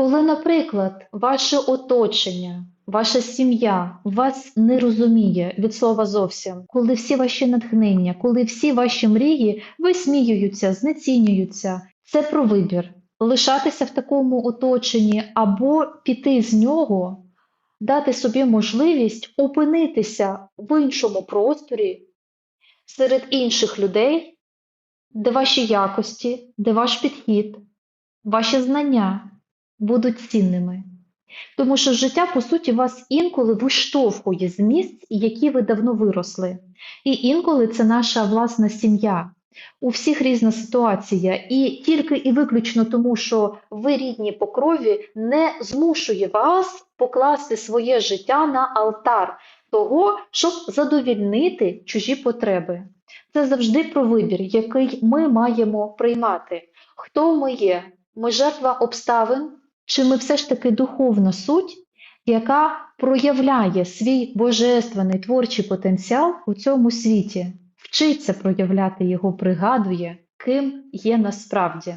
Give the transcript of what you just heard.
Коли, наприклад, ваше оточення, ваша сім'я вас не розуміє від слова зовсім, коли всі ваші натхнення, коли всі ваші мрії висміюються, знецінюються, це про вибір. Лишатися в такому оточенні або піти з нього, дати собі можливість опинитися в іншому просторі серед інших людей, де ваші якості, де ваш підхід, ваші знання будуть цінними. Тому що життя, по суті, вас інколи виштовхує з місць, які ви давно виросли. І інколи це наша власна сім'я. У всіх різна ситуація, і тільки і виключно тому, що ви рідні по крові, не змушує вас покласти своє життя на алтар того, щоб задовільнити чужі потреби. Це завжди про вибір, який ми маємо приймати. Хто ми є? Ми жертва обставин, чи ми все ж таки духовна суть, яка проявляє свій божественний творчий потенціал у цьому світі, вчиться проявляти його, пригадує, ким є насправді.